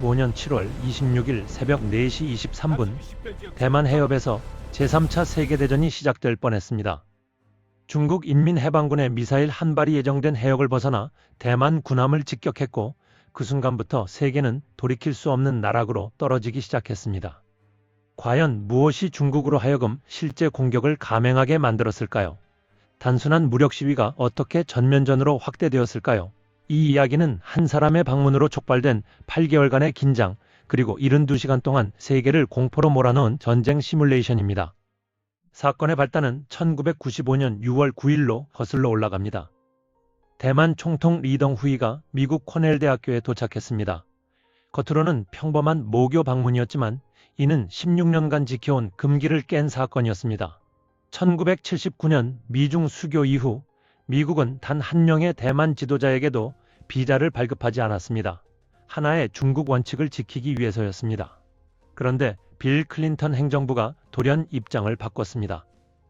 2015년 7월 26일 새벽 4시 23분 대만 해협에서 제3차 세계대전이 시작될 뻔했습니다. 중국 인민해방군의 미사일 한 발이 예정된 해역을 벗어나 대만 군함을 직격했고 그 순간부터 세계는 돌이킬 수 없는 나락으로 떨어지기 시작했습니다. 과연 무엇이 중국으로 하여금 실제 공격을 감행하게 만들었을까요? 단순한 무력 시위가 어떻게 전면전으로 확대되었을까요? 이 이야기는 한 사람의 방문으로 촉발된 8개월간의 긴장, 그리고 72시간 동안 세계를 공포로 몰아넣은 전쟁 시뮬레이션입니다. 사건의 발단은 1995년 6월 9일로 거슬러 올라갑니다. 대만 총통 리덩 후이가 미국 코넬 대학교에 도착했습니다. 겉으로는 평범한 모교 방문이었지만 이는 16년간 지켜온 금기를 깬 사건이었습니다. 1979년 미중 수교 이후 미국은 단 한 명의 대만 지도자에게도 비자를 발급하지 않았습니다. 하나의 중국 원칙을 지키기 위해서였습니다. 그런데 빌 클린턴 행정부가 돌연 입장을 바꿨습니다.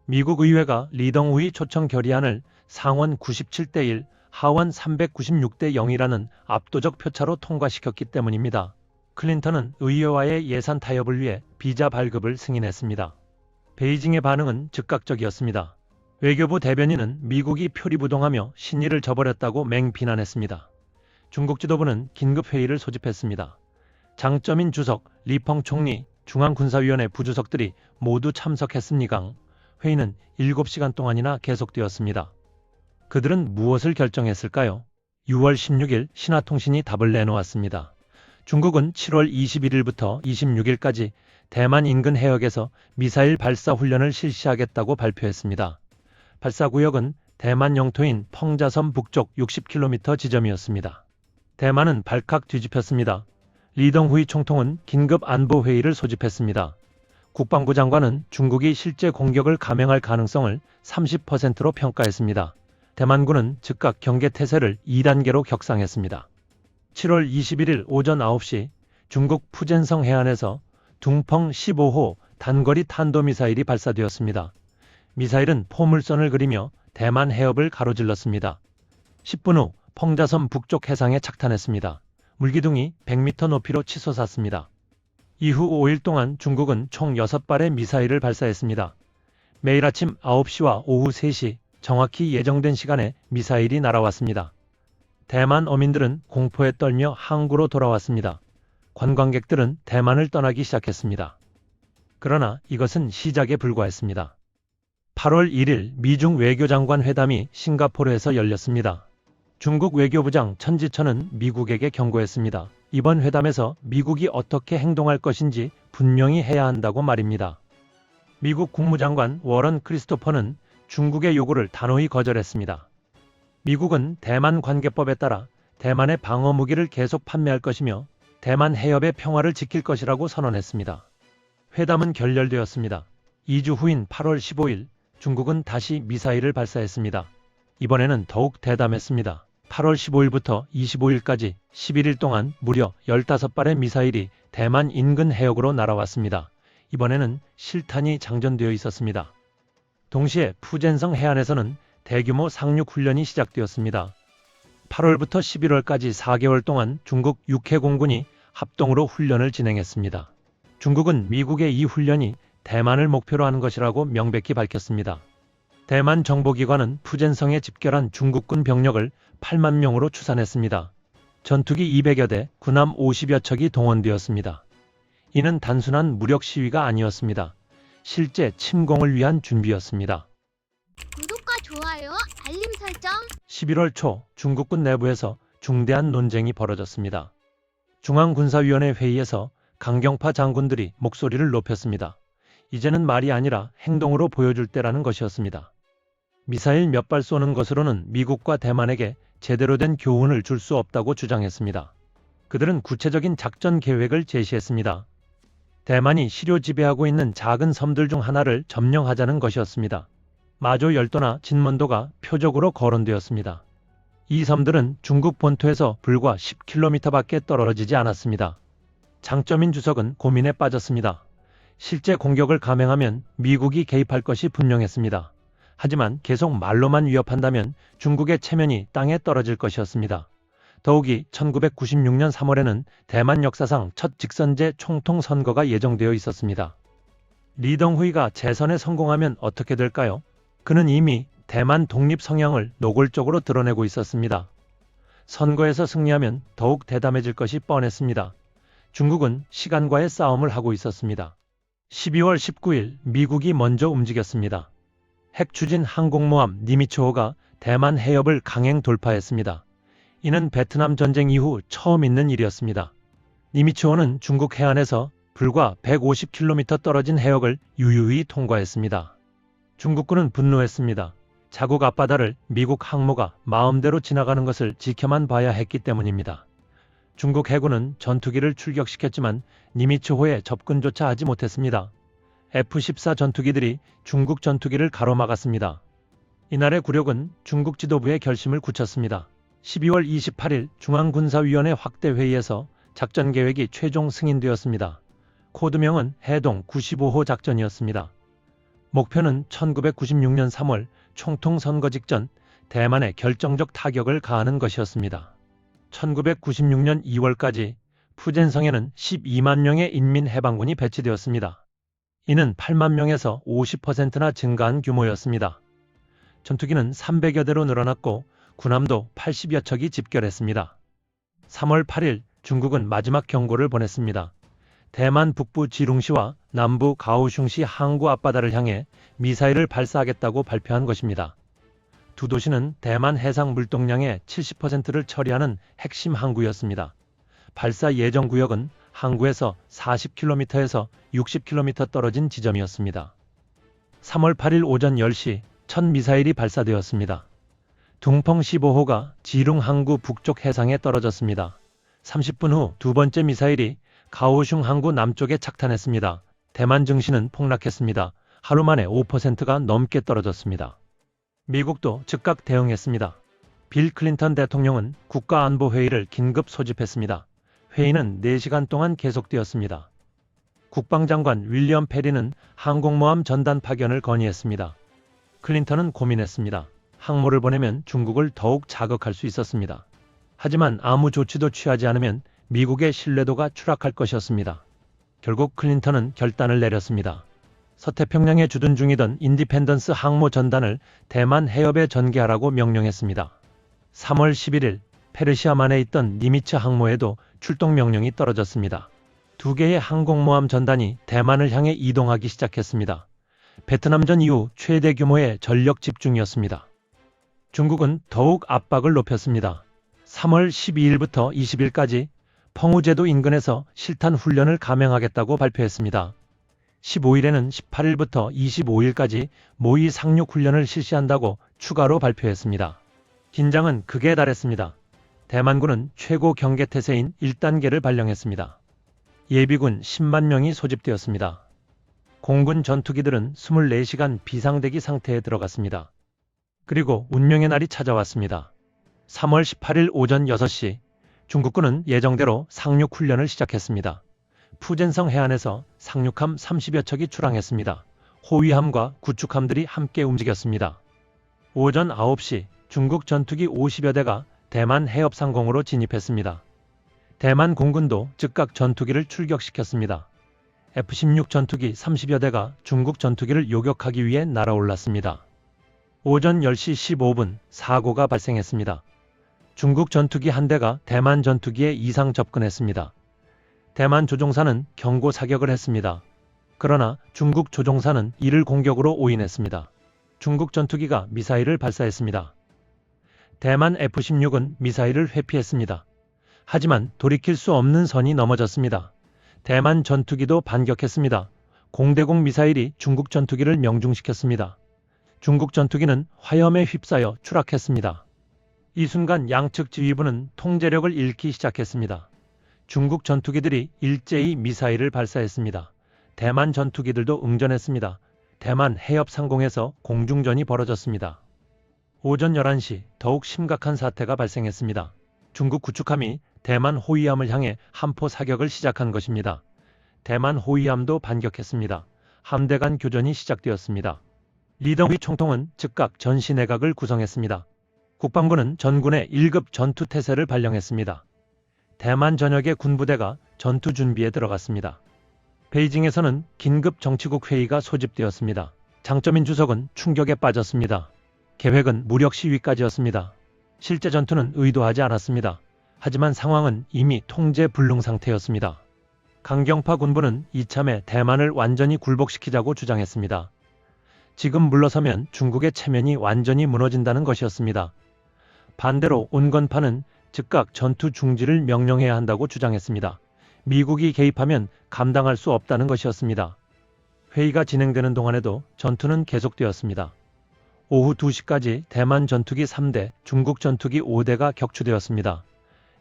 미국 의회가 리덩 우이 초청 결의안을 상원 97대 1, 하원 396대 0이라는 압도적 표차로 통과시켰기 때문입니다. 클린턴은 의회와의 예산 타협을 위해 비자 발급을 승인했습니다. 베이징의 반응은 즉각적이었습니다. 외교부 대변인은 미국이 표리부동하며 신의를 저버렸다고 맹비난했습니다. 중국 지도부는 긴급 회의를 소집했습니다. 장점인 주석, 리펑 총리, 중앙군사위원회 부주석들이 모두 참석했습니까? 회의는 7시간 동안이나 계속되었습니다. 그들은 무엇을 결정했을까요? 6월 16일 신화통신이 답을 내놓았습니다. 중국은 7월 21일부터 26일까지 대만 인근 해역에서 미사일 발사 훈련을 실시하겠다고 발표했습니다. 발사 구역은 대만 영토인 펑자섬 북쪽 60km 지점이었습니다. 대만은 발칵 뒤집혔습니다. 리덩후이 총통은 긴급 안보 회의를 소집했습니다. 국방부 장관은 중국이 실제 공격을 감행할 가능성을 30%로 평가했습니다. 대만군은 즉각 경계 태세를 2단계로 격상했습니다. 7월 21일 오전 9시 중국 푸젠성 해안에서 둥펑 15호 단거리 탄도미사일이 발사되었습니다. 미사일은 포물선을 그리며 대만 해협을 가로질렀습니다. 10분 후 펑자섬 북쪽 해상에 착탄했습니다. 물기둥이 100m 높이로 치솟았습니다. 이후 5일 동안 중국은 총 6발의 미사일을 발사했습니다. 매일 아침 9시와 오후 3시 정확히 예정된 시간에 미사일이 날아왔습니다. 대만 어민들은 공포에 떨며 항구로 돌아왔습니다. 관광객들은 대만을 떠나기 시작했습니다. 그러나 이것은 시작에 불과했습니다. 8월 1일 미중 외교장관 회담이 싱가포르에서 열렸습니다. 중국 외교부장 천지천은 미국에게 경고했습니다. 이번 회담에서 미국이 어떻게 행동할 것인지 분명히 해야 한다고 말입니다. 미국 국무장관 워런 크리스토퍼는 중국의 요구를 단호히 거절했습니다. 미국은 대만 관계법에 따라 대만의 방어 무기를 계속 판매할 것이며 대만 해협의 평화를 지킬 것이라고 선언했습니다. 회담은 결렬되었습니다. 2주 후인 8월 15일 중국은 다시 미사일을 발사했습니다. 이번에는 더욱 대담했습니다. 8월 15일부터 25일까지 11일 동안 무려 15발의 미사일이 대만 인근 해역으로 날아왔습니다. 이번에는 실탄이 장전되어 있었습니다. 동시에 푸젠성 해안에서는 대규모 상륙 훈련이 시작되었습니다. 8월부터 11월까지 4개월 동안 중국 육해 공군이 합동으로 훈련을 진행했습니다. 중국은 미국의 이 훈련이 대만을 목표로 하는 것이라고 명백히 밝혔습니다. 대만 정보기관은 푸젠성에 집결한 중국군 병력을 8만 명으로 추산했습니다. 전투기 200여 대, 군함 50여 척이 동원되었습니다. 이는 단순한 무력 시위가 아니었습니다. 실제 침공을 위한 준비였습니다. 구독과 좋아요, 알림 설정. 11월 초 중국군 내부에서 중대한 논쟁이 벌어졌습니다. 중앙군사위원회 회의에서 강경파 장군들이 목소리를 높였습니다. 이제는 말이 아니라 행동으로 보여줄 때라는 것이었습니다. 미사일 몇 발 쏘는 것으로는 미국과 대만에게 제대로 된 교훈을 줄 수 없다고 주장했습니다. 그들은 구체적인 작전 계획을 제시했습니다. 대만이 시료 지배하고 있는 작은 섬들 중 하나를 점령하자는 것이었습니다. 마조 열도나 진먼도가 표적으로 거론되었습니다. 이 섬들은 중국 본토에서 불과 10km 밖에 떨어지지 않았습니다. 장점인 주석은 고민에 빠졌습니다. 실제 공격을 감행하면 미국이 개입할 것이 분명했습니다. 하지만 계속 말로만 위협한다면 중국의 체면이 땅에 떨어질 것이었습니다. 더욱이 1996년 3월에는 대만 역사상 첫 직선제 총통 선거가 예정되어 있었습니다. 리덩후이가 재선에 성공하면 어떻게 될까요? 그는 이미 대만 독립 성향을 노골적으로 드러내고 있었습니다. 선거에서 승리하면 더욱 대담해질 것이 뻔했습니다. 중국은 시간과의 싸움을 하고 있었습니다. 12월 19일 미국이 먼저 움직였습니다. 핵 추진 항공모함 니미츠호가 대만 해협을 강행 돌파했습니다. 이는 베트남 전쟁 이후 처음 있는 일이었습니다. 니미츠호는 중국 해안에서 불과 150km 떨어진 해역을 유유히 통과했습니다. 중국군은 분노했습니다. 자국 앞바다를 미국 항모가 마음대로 지나가는 것을 지켜만 봐야 했기 때문입니다. 중국 해군은 전투기를 출격시켰지만 니미츠호에 접근조차 하지 못했습니다. F-14 전투기들이 중국 전투기를 가로막았습니다. 이날의 굴욕은 중국 지도부의 결심을 굳혔습니다. 12월 28일 중앙군사위원회 확대 회의에서 작전 계획이 최종 승인되었습니다. 코드명은 해동 95호 작전이었습니다. 목표는 1996년 3월 총통 선거 직전 대만에 결정적 타격을 가하는 것이었습니다. 1996년 2월까지 푸젠성에는 12만 명의 인민 해방군이 배치되었습니다. 이는 8만 명에서 50%나 증가한 규모였습니다. 전투기는 300여 대로 늘어났고 군함도 80여 척이 집결했습니다. 3월 8일 중국은 마지막 경고를 보냈습니다. 대만 북부 지룽시와 남부 가오슝시 항구 앞바다를 향해 미사일을 발사하겠다고 발표한 것입니다. 두 도시는 대만 해상 물동량의 70%를 처리하는 핵심 항구였습니다. 발사 예정 구역은 항구에서 40km에서 60km 떨어진 지점이었습니다. 3월 8일 오전 10시 첫 미사일이 발사되었습니다. 둥펑 15호가 지룽 항구 북쪽 해상에 떨어졌습니다. 30분 후 두 번째 미사일이 가오슝 항구 남쪽에 착탄했습니다. 대만 증시는 폭락했습니다. 하루 만에 5%가 넘게 떨어졌습니다. 미국도 즉각 대응했습니다. 빌 클린턴 대통령은 국가안보회의를 긴급 소집했습니다. 회의는 4시간 동안 계속되었습니다. 국방장관 윌리엄 페리는 항공모함 전단 파견을 건의했습니다. 클린턴은 고민했습니다. 항모를 보내면 중국을 더욱 자극할 수 있었습니다. 하지만 아무 조치도 취하지 않으면 미국의 신뢰도가 추락할 것이었습니다. 결국 클린턴은 결단을 내렸습니다. 서태평양에 주둔 중이던 인디펜던스 항모 전단을 대만 해협에 전개하라고 명령했습니다. 3월 11일 페르시아만에 있던 니미츠 항모에도 출동 명령이 떨어졌습니다. 두 개의 항공모함 전단이 대만을 향해 이동하기 시작했습니다. 베트남전 이후 최대 규모의 전력 집중이었습니다. 중국은 더욱 압박을 높였습니다. 3월 12일부터 20일까지 펑우제도 인근에서 실탄 훈련을 감행하겠다고 발표했습니다. 15일에는 18일부터 25일까지 모의 상륙 훈련을 실시한다고 추가로 발표했습니다. 긴장은 극에 달했습니다. 대만군은 최고 경계태세인 1단계를 발령했습니다. 예비군 10만 명이 소집되었습니다. 공군 전투기들은 24시간 비상대기 상태에 들어갔습니다. 그리고 운명의 날이 찾아왔습니다. 3월 18일 오전 6시 중국군은 예정대로 상륙 훈련을 시작했습니다. 푸젠성 해안에서 상륙함 30여 척이 출항했습니다. 호위함과 구축함들이 함께 움직였습니다. 오전 9시 중국 전투기 50여 대가 대만 해협상공으로 진입했습니다. 대만 공군도 즉각 전투기를 출격시켰습니다. F-16 전투기 30여 대가 중국 전투기를 요격하기 위해 날아올랐습니다. 오전 10시 15분 사고가 발생했습니다. 중국 전투기 한 대가 대만 전투기에 이상 접근했습니다. 대만 조종사는 경고 사격을 했습니다. 그러나 중국 조종사는 이를 공격으로 오인했습니다. 중국 전투기가 미사일을 발사했습니다. 대만 F-16은 미사일을 회피했습니다. 하지만 돌이킬 수 없는 선이 넘어졌습니다. 대만 전투기도 반격했습니다. 공대공 미사일이 중국 전투기를 명중시켰습니다. 중국 전투기는 화염에 휩싸여 추락했습니다. 이 순간 양측 지휘부는 통제력을 잃기 시작했습니다. 중국 전투기들이 일제히 미사일을 발사했습니다. 대만 전투기들도 응전했습니다. 대만 해협 상공에서 공중전이 벌어졌습니다. 오전 11시 더욱 심각한 사태가 발생했습니다. 중국 구축함이 대만 호위함을 향해 함포 사격을 시작한 것입니다. 대만 호위함도 반격했습니다. 함대 간 교전이 시작되었습니다. 리덩휘 총통은 즉각 전시 내각을 구성했습니다. 국방부는 전군에 1급 전투 태세를 발령했습니다. 대만 전역의 군부대가 전투 준비에 들어갔습니다. 베이징에서는 긴급 정치국 회의가 소집되었습니다. 장점인 주석은 충격에 빠졌습니다. 계획은 무력 시위까지였습니다. 실제 전투는 의도하지 않았습니다. 하지만 상황은 이미 통제 불능 상태였습니다. 강경파 군부는 이참에 대만을 완전히 굴복시키자고 주장했습니다. 지금 물러서면 중국의 체면이 완전히 무너진다는 것이었습니다. 반대로 온건파는 즉각 전투 중지를 명령해야 한다고 주장했습니다. 미국이 개입하면 감당할 수 없다는 것이었습니다. 회의가 진행되는 동안에도 전투는 계속되었습니다. 오후 2시까지 대만 전투기 3대, 중국 전투기 5대가 격추되었습니다.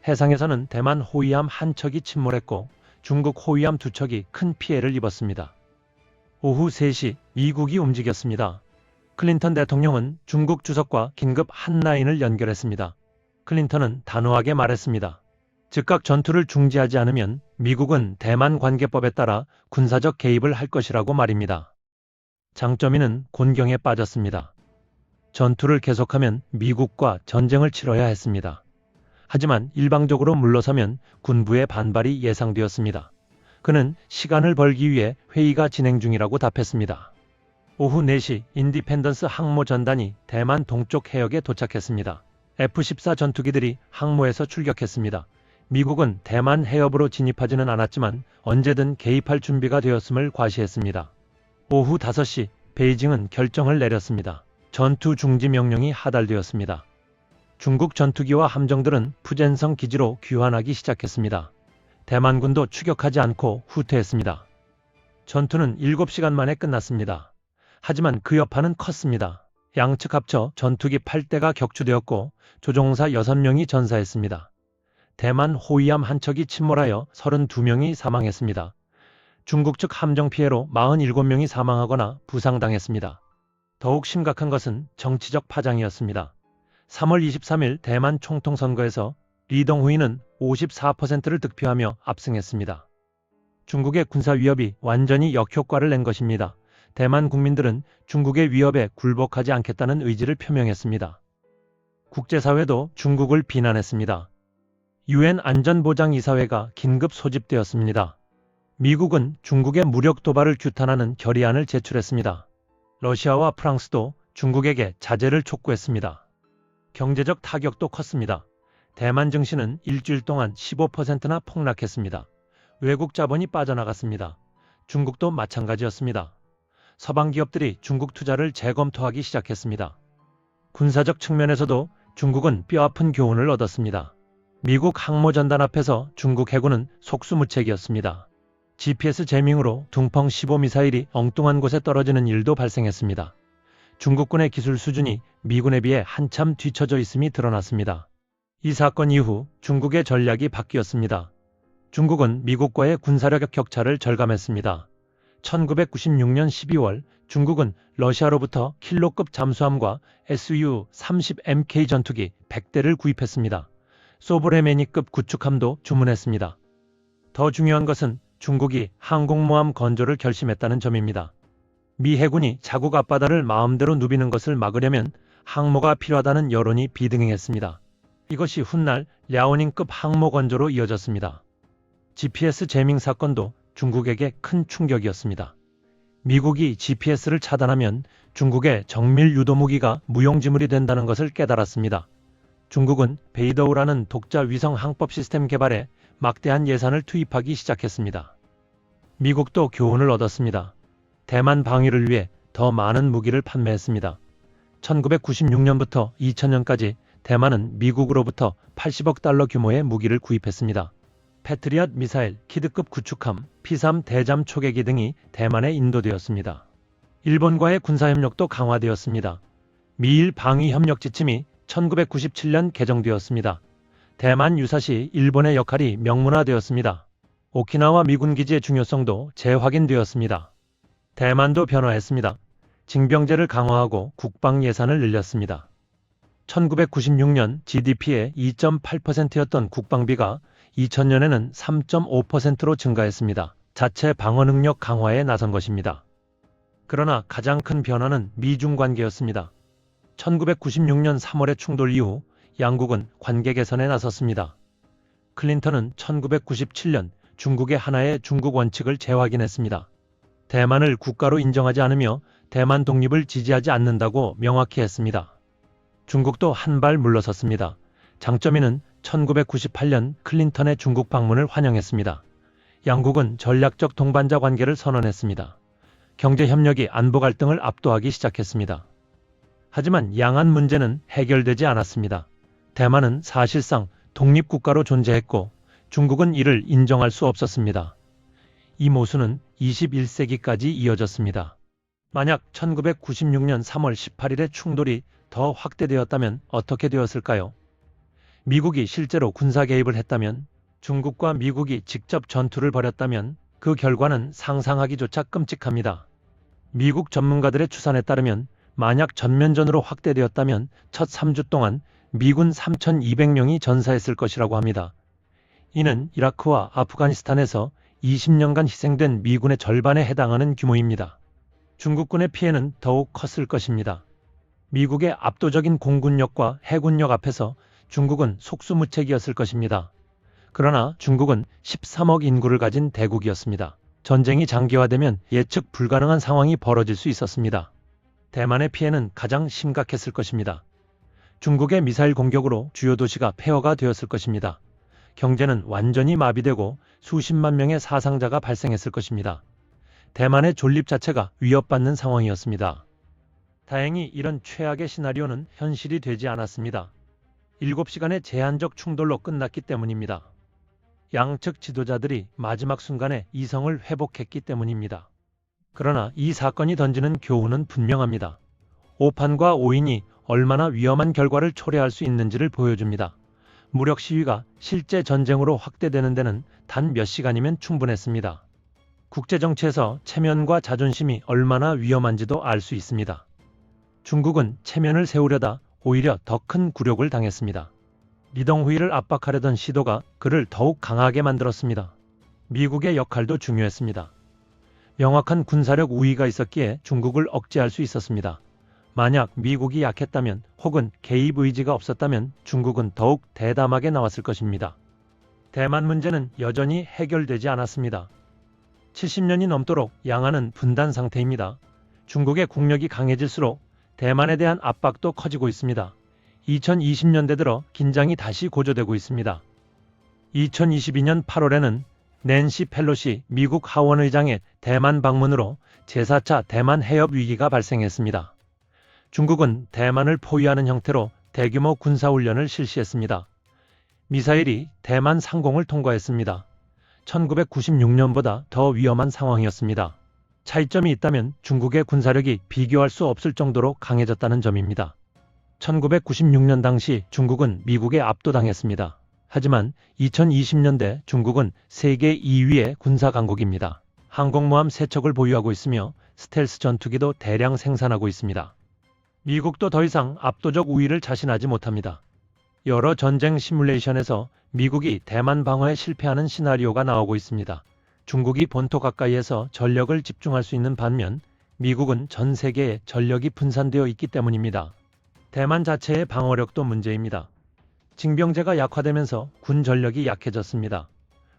해상에서는 대만 호위함 한 척이 침몰했고 중국 호위함 두 척이 큰 피해를 입었습니다. 오후 3시 미국이 움직였습니다. 클린턴 대통령은 중국 주석과 긴급 한라인을 연결했습니다. 클린턴은 단호하게 말했습니다. 즉각 전투를 중지하지 않으면 미국은 대만 관계법에 따라 군사적 개입을 할 것이라고 말입니다. 장점이는 곤경에 빠졌습니다. 전투를 계속하면 미국과 전쟁을 치러야 했습니다. 하지만 일방적으로 물러서면 군부의 반발이 예상되었습니다. 그는 시간을 벌기 위해 회의가 진행 중이라고 답했습니다. 오후 4시 인디펜던스 항모 전단이 대만 동쪽 해역에 도착했습니다. F-14 전투기들이 항모에서 출격했습니다. 미국은 대만 해협으로 진입하지는 않았지만 언제든 개입할 준비가 되었음을 과시했습니다. 오후 5시 베이징은 결정을 내렸습니다. 전투 중지 명령이 하달되었습니다. 중국 전투기와 함정들은 푸젠성 기지로 귀환하기 시작했습니다. 대만군도 추격하지 않고 후퇴했습니다. 전투는 7시간 만에 끝났습니다. 하지만 그 여파는 컸습니다. 양측 합쳐 전투기 8대가 격추되었고 조종사 6명이 전사했습니다. 대만 호위함 한 척이 침몰하여 32명이 사망했습니다. 중국 측 함정 피해로 47명이 사망하거나 부상당했습니다. 더욱 심각한 것은 정치적 파장이었습니다. 3월 23일 대만 총통 선거에서 리덩후이는 54%를 득표하며 압승했습니다. 중국의 군사 위협이 완전히 역효과를 낸 것입니다. 대만 국민들은 중국의 위협에 굴복하지 않겠다는 의지를 표명했습니다. 국제사회도 중국을 비난했습니다. 유엔 안전보장이사회가 긴급 소집되었습니다. 미국은 중국의 무력 도발을 규탄하는 결의안을 제출했습니다. 러시아와 프랑스도 중국에게 자제를 촉구했습니다. 경제적 타격도 컸습니다. 대만 증시는 일주일 동안 15%나 폭락했습니다. 외국 자본이 빠져나갔습니다. 중국도 마찬가지였습니다. 서방 기업들이 중국 투자를 재검토하기 시작했습니다. 군사적 측면에서도 중국은 뼈아픈 교훈을 얻었습니다. 미국 항모전단 앞에서 중국 해군은 속수무책이었습니다. GPS 제밍으로 둥펑 15 미사일이 엉뚱한 곳에 떨어지는 일도 발생했습니다. 중국군의 기술 수준이 미군에 비해 한참 뒤처져 있음이 드러났습니다. 이 사건 이후 중국의 전략이 바뀌었습니다. 중국은 미국과의 군사력 격차를 절감했습니다. 1996년 12월 중국은 러시아로부터 킬로급 잠수함과 SU-30MK 전투기 100대를 구입했습니다. 소브레메니급 구축함도 주문했습니다. 더 중요한 것은 중국이 항공모함 건조를 결심했다는 점입니다. 미 해군이 자국 앞바다를 마음대로 누비는 것을 막으려면 항모가 필요하다는 여론이 비등행했습니다. 이것이 훗날 랴오닝급 항모 건조로 이어졌습니다. GPS 제밍 사건도 중국에게 큰 충격이었습니다. 미국이 GPS를 차단하면 중국의 정밀 유도 무기가 무용지물이 된다는 것을 깨달았습니다. 중국은 베이더우라는 독자 위성 항법 시스템 개발에 막대한 예산을 투입하기 시작했습니다. 미국도 교훈을 얻었습니다. 대만 방위를 위해 더 많은 무기를 판매했습니다. 1996년부터 2000년까지 대만은 미국으로부터 80억 달러 규모의 무기를 구입했습니다. 패트리엇 미사일, 키드급 구축함, P3 대잠 초계기 등이 대만에 인도되었습니다. 일본과의 군사협력도 강화되었습니다. 미일 방위협력 지침이 1997년 개정되었습니다. 대만 유사시 일본의 역할이 명문화되었습니다. 오키나와 미군 기지의 중요성도 재확인되었습니다. 대만도 변화했습니다. 징병제를 강화하고 국방 예산을 늘렸습니다. 1996년 GDP의 2.8%였던 국방비가 2000년에는 3.5%로 증가했습니다. 자체 방어 능력 강화에 나선 것입니다. 그러나 가장 큰 변화는 미중 관계였습니다. 1996년 3월의 충돌 이후 양국은 관계 개선에 나섰습니다. 클린턴은 1997년 중국의 하나의 중국 원칙을 재확인했습니다. 대만을 국가로 인정하지 않으며 대만 독립을 지지하지 않는다고 명확히 했습니다. 중국도 한 발 물러섰습니다. 장점이는 1998년 클린턴의 중국 방문을 환영했습니다. 양국은 전략적 동반자 관계를 선언했습니다. 경제 협력이 안보 갈등을 압도하기 시작했습니다. 하지만 양안 문제는 해결되지 않았습니다. 대만은 사실상 독립국가로 존재했고 중국은 이를 인정할 수 없었습니다. 이 모순은 21세기까지 이어졌습니다. 만약 1996년 3월 18일의 충돌이 더 확대되었다면 어떻게 되었을까요? 미국이 실제로 군사 개입을 했다면, 중국과 미국이 직접 전투를 벌였다면 그 결과는 상상하기조차 끔찍합니다. 미국 전문가들의 추산에 따르면 만약 전면전으로 확대되었다면 첫 3주 동안 미군 3,200명이 전사했을 것이라고 합니다. 이는 이라크와 아프가니스탄에서 20년간 희생된 미군의 절반에 해당하는 규모입니다. 중국군의 피해는 더욱 컸을 것입니다. 미국의 압도적인 공군력과 해군력 앞에서 중국은 속수무책이었을 것입니다. 그러나 중국은 13억 인구를 가진 대국이었습니다. 전쟁이 장기화되면 예측 불가능한 상황이 벌어질 수 있었습니다. 대만의 피해는 가장 심각했을 것입니다. 중국의 미사일 공격으로 주요 도시가 폐허가 되었을 것입니다. 경제는 완전히 마비되고 수십만 명의 사상자가 발생했을 것입니다. 대만의 존립 자체가 위협받는 상황이었습니다. 다행히 이런 최악의 시나리오는 현실이 되지 않았습니다. 7시간의 제한적 충돌로 끝났기 때문입니다. 양측 지도자들이 마지막 순간에 이성을 회복했기 때문입니다. 그러나 이 사건이 던지는 교훈은 분명합니다. 오판과 오인이 얼마나 위험한 결과를 초래할 수 있는지를 보여줍니다. 무력 시위가 실제 전쟁으로 확대되는 데는 단 몇 시간이면 충분했습니다. 국제정치에서 체면과 자존심이 얼마나 위험한지도 알 수 있습니다. 중국은 체면을 세우려다 오히려 더 큰 굴욕을 당했습니다. 리덩후이를 압박하려던 시도가 그를 더욱 강하게 만들었습니다. 미국의 역할도 중요했습니다. 명확한 군사력 우위가 있었기에 중국을 억제할 수 있었습니다. 만약 미국이 약했다면 혹은 개입 의지가 없었다면 중국은 더욱 대담하게 나왔을 것입니다. 대만 문제는 여전히 해결되지 않았습니다. 70년이 넘도록 양안은 분단 상태입니다. 중국의 국력이 강해질수록 대만에 대한 압박도 커지고 있습니다. 2020년대 들어 긴장이 다시 고조되고 있습니다. 2022년 8월에는 낸시 펠로시 미국 하원의장의 대만 방문으로 제4차 대만 해협 위기가 발생했습니다. 중국은 대만을 포위하는 형태로 대규모 군사훈련을 실시했습니다. 미사일이 대만 상공을 통과했습니다. 1996년보다 더 위험한 상황이었습니다. 차이점이 있다면 중국의 군사력이 비교할 수 없을 정도로 강해졌다는 점입니다. 1996년 당시 중국은 미국에 압도당했습니다. 하지만 2020년대 중국은 세계 2위의 군사 강국입니다. 항공모함 3척을 보유하고 있으며 스텔스 전투기도 대량 생산하고 있습니다. 미국도 더 이상 압도적 우위를 자신하지 못합니다. 여러 전쟁 시뮬레이션에서 미국이 대만 방어에 실패하는 시나리오가 나오고 있습니다. 중국이 본토 가까이에서 전력을 집중할 수 있는 반면 미국은 전 세계에 전력이 분산되어 있기 때문입니다. 대만 자체의 방어력도 문제입니다. 징병제가 약화되면서 군 전력이 약해졌습니다.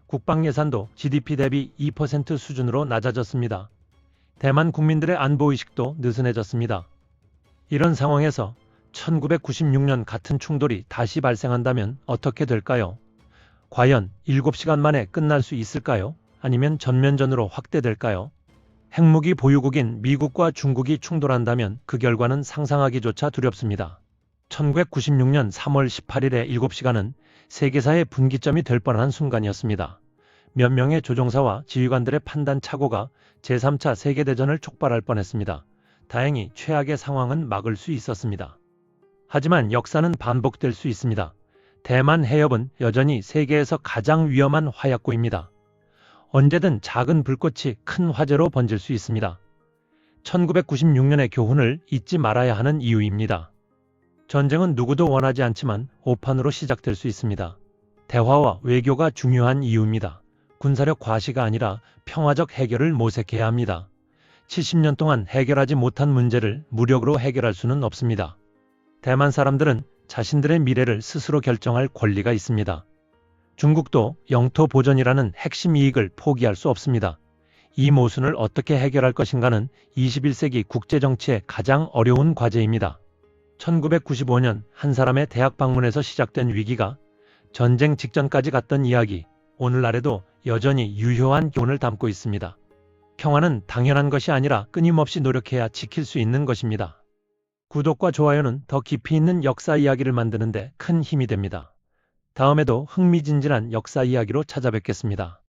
국방 예산도 GDP 대비 2% 수준으로 낮아졌습니다. 대만 국민들의 안보 의식도 느슨해졌습니다. 이런 상황에서 1996년 같은 충돌이 다시 발생한다면 어떻게 될까요? 과연 7시간 만에 끝날 수 있을까요? 아니면 전면전으로 확대될까요? 핵무기 보유국인 미국과 중국이 충돌한다면 그 결과는 상상하기조차 두렵습니다. 1996년 3월 18일의 7시간은 세계사의 분기점이 될 뻔한 순간이었습니다. 몇 명의 조종사와 지휘관들의 판단 착오가 제3차 세계대전을 촉발할 뻔했습니다. 다행히 최악의 상황은 막을 수 있었습니다. 하지만 역사는 반복될 수 있습니다. 대만 해협은 여전히 세계에서 가장 위험한 화약고입니다. 언제든 작은 불꽃이 큰 화재로 번질 수 있습니다. 1996년의 교훈을 잊지 말아야 하는 이유입니다. 전쟁은 누구도 원하지 않지만 오판으로 시작될 수 있습니다. 대화와 외교가 중요한 이유입니다. 군사력 과시가 아니라 평화적 해결을 모색해야 합니다. 70년 동안 해결하지 못한 문제를 무력으로 해결할 수는 없습니다. 대만 사람들은 자신들의 미래를 스스로 결정할 권리가 있습니다. 중국도 영토 보전이라는 핵심 이익을 포기할 수 없습니다. 이 모순을 어떻게 해결할 것인가는 21세기 국제정치의 가장 어려운 과제입니다. 1995년 한 사람의 대학 방문에서 시작된 위기가 전쟁 직전까지 갔던 이야기, 오늘날에도 여전히 유효한 교훈을 담고 있습니다. 평화는 당연한 것이 아니라 끊임없이 노력해야 지킬 수 있는 것입니다. 구독과 좋아요는 더 깊이 있는 역사 이야기를 만드는데 큰 힘이 됩니다. 다음에도 흥미진진한 역사 이야기로 찾아뵙겠습니다.